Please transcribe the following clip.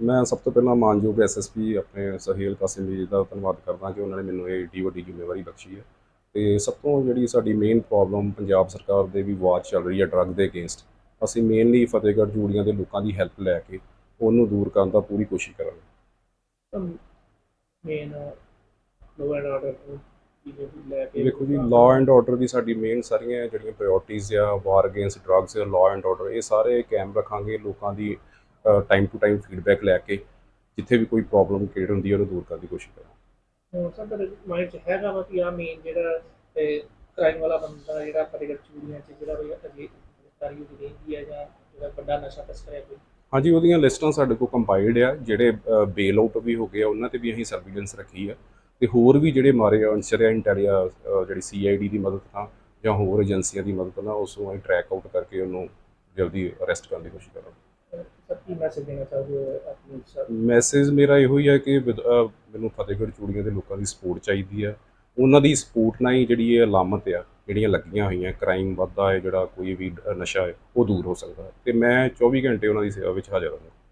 ਮੈਂ ਸਭ ਤੋਂ ਪਹਿਲਾਂ ਮਾਨਯੋਗ ਐਸਐਸਪੀ ਆਪਣੇ ਸਹੀਲ ਕਾਸਿਮ ਜੀ ਦਾ ਧੰਨਵਾਦ ਕਰਦਾ ਕਿ ਉਹਨਾਂ ਨੇ ਮੈਨੂੰ ਇਹ ਏਡੀ ਵੱਡੀ ਜ਼ਿੰਮੇਵਾਰੀ ਬਖਸ਼ੀ ਹੈ। ਤੇ ਸਭ ਤੋਂ ਜਿਹੜੀ ਸਾਡੀ ਮੇਨ ਪ੍ਰੋਬਲਮ ਪੰਜਾਬ ਸਰਕਾਰ ਦੇ ਵੀ ਵਾਚ ਚੱਲ ਰਹੀ ਹੈ ਡਰੱਗ ਦੇ ਅਗੇਂਸਟ ਅਸੀਂ ਮੇਨਲੀ ਫਤਿਹਗੜ੍ਹ ਜੂੜੀਆਂ ਦੇ ਲੋਕਾਂ ਦੀ ਹੈਲਪ ਲੈ ਕੇ ਉਹਨੂੰ ਦੂਰ ਕਰਨ ਦਾ ਪੂਰੀ ਕੋਸ਼ਿਸ਼ ਕਰਾਂਗੇ। ਮੇਨ ਲੋ ਐਂਡ ਆਰਡਰ ਦੇਖੋ ਜੀ ਲਾਅ ਐਂਡ ਆਰਡਰ ਦੀ ਸਾਡੀ ਮੇਨ ਸਾਰੀਆਂ ਜਿਹੜੀਆਂ ਪ੍ਰਾਇੋਰਟੀਜ਼ ਆ war against drugs law and order ਇਹ ਸਾਰੇ ਕਾਇਮ ਰੱਖਾਂਗੇ ਲੋਕਾਂ ਦੀ ਟਾਈਮ ਟੂ ਟਾਈਮ ਫੀਡਬੈਕ ਲੈ ਕੇ ਜਿੱਥੇ ਵੀ ਕੋਈ ਪ੍ਰੋਬਲਮ ਕ੍ਰੀਏਟ ਹੁੰਦੀ ਹੈ ਉਹਨੂੰ ਦੂਰ ਕਰਨ ਦੀ ਕੋਸ਼ਿਸ਼ ਸਭ ਦੇ ਮਾਈਂਡ 'ਚ ਹੈਗਾ ਵਾ ਕਿ ਆ ਮੇਨ ਜਿਹੜਾ ਕ੍ਰਾਈਮ ਵਾਲਾ ਬੰਦਾ ਜਿਹੜਾ ਫਤਿਹਗੜ੍ਹ ਚੂੜੀਆਂ 'ਚ ਜਿਹੜਾ ਵੀ ਗ੍ਰਿਫਤਾਰੀ ਉਹਦੀ ਰਹਿੰਦੀ ਹੈ ਜਾਂ ਜਿਹੜਾ ਵੱਡਾ ਨਸ਼ਾ ਤਸਕਰ ਹੈ ਕੋਈ? ਹਾਂਜੀ ਉਹਦੀਆਂ ਲਿਸਟਾਂ ਸਾਡੇ ਕੋਲ ਕੰਪਾਈਲਡ ਆ। ਜਿਹੜੇ ਬੇਲ ਆਊਟ ਵੀ ਹੋ ਗਏ ਆ ਉਹਨਾਂ ਤੇ ਵੀ ਅਸੀਂ ਸਰਵੀਲੈਂਸ ਰੱਖੀ ਆ। ਤੇ ਹੋਰ ਵੀ ਜਿਹੜੇ ਮਾਰੇ ਅਨਸਰ ਆ ਇੰਟੈਲੀਆ ਜਿਹੜੀ ਸੀਆਈਡੀ ਦੀ ਮਦਦ ਨਾਲ ਜਾਂ ਹੋਰ ਏਜੰਸੀਆਂ ਦੀ ਮਦਦ ਨਾਲ ਉਸ ਨੂੰ ਅਸੀਂ ਟਰੈਕ ਆਊਟ ਕਰਕੇ ਉਹਨੂੰ ਜਲਦੀ ਅਰੈਸਟ ਕਰਨ ਦੀ ਕੋਸ਼ਿਸ਼ ਕਰਾਂਗੇ। ਕੀ ਮੈਸੇਜ ਦੇਣਾ ਚਾਹੋਗੇ ਆਪਣੀ ਸਰ? ਮੈਸੇਜ ਮੇਰਾ ਇਹੋ ਹੀ ਹੈ ਕਿ ਵਿਦ- ਅਹ ਮੈਨੂੰ ਫਤਿਹਗੜ੍ਹ ਚੂੜੀਆਂ ਦੇ ਲੋਕਾਂ ਦੀ ਸਪੋਰਟ ਚਾਹੀਦੀ ਹੈ। ਉਹਨਾਂ ਦੀ ਸਪੋਰਟ ਨਾਲ ਹੀ ਜਿਹੜੀ ਇਹ ਅਲਾਮਤ ਆ, ਜਿਹੜੀਆਂ ਲੱਗੀਆਂ ਹੋਈਆਂ ਕ੍ਰਾਈਮ ਵੱਧਦਾ ਹੈ, ਜਿਹੜਾ ਕੋਈ ਵੀ ਨਸ਼ਾ ਹੈ, ਉਹ ਦੂਰ ਹੋ ਸਕਦਾ ਹੈ। ਤੇ ਮੈਂ 24 ਘੰਟੇ ਉਹਨਾਂ ਦੀ ਸੇਵਾ ਵਿੱਚ ਹਾਜ਼ਰ ਹਾਂ।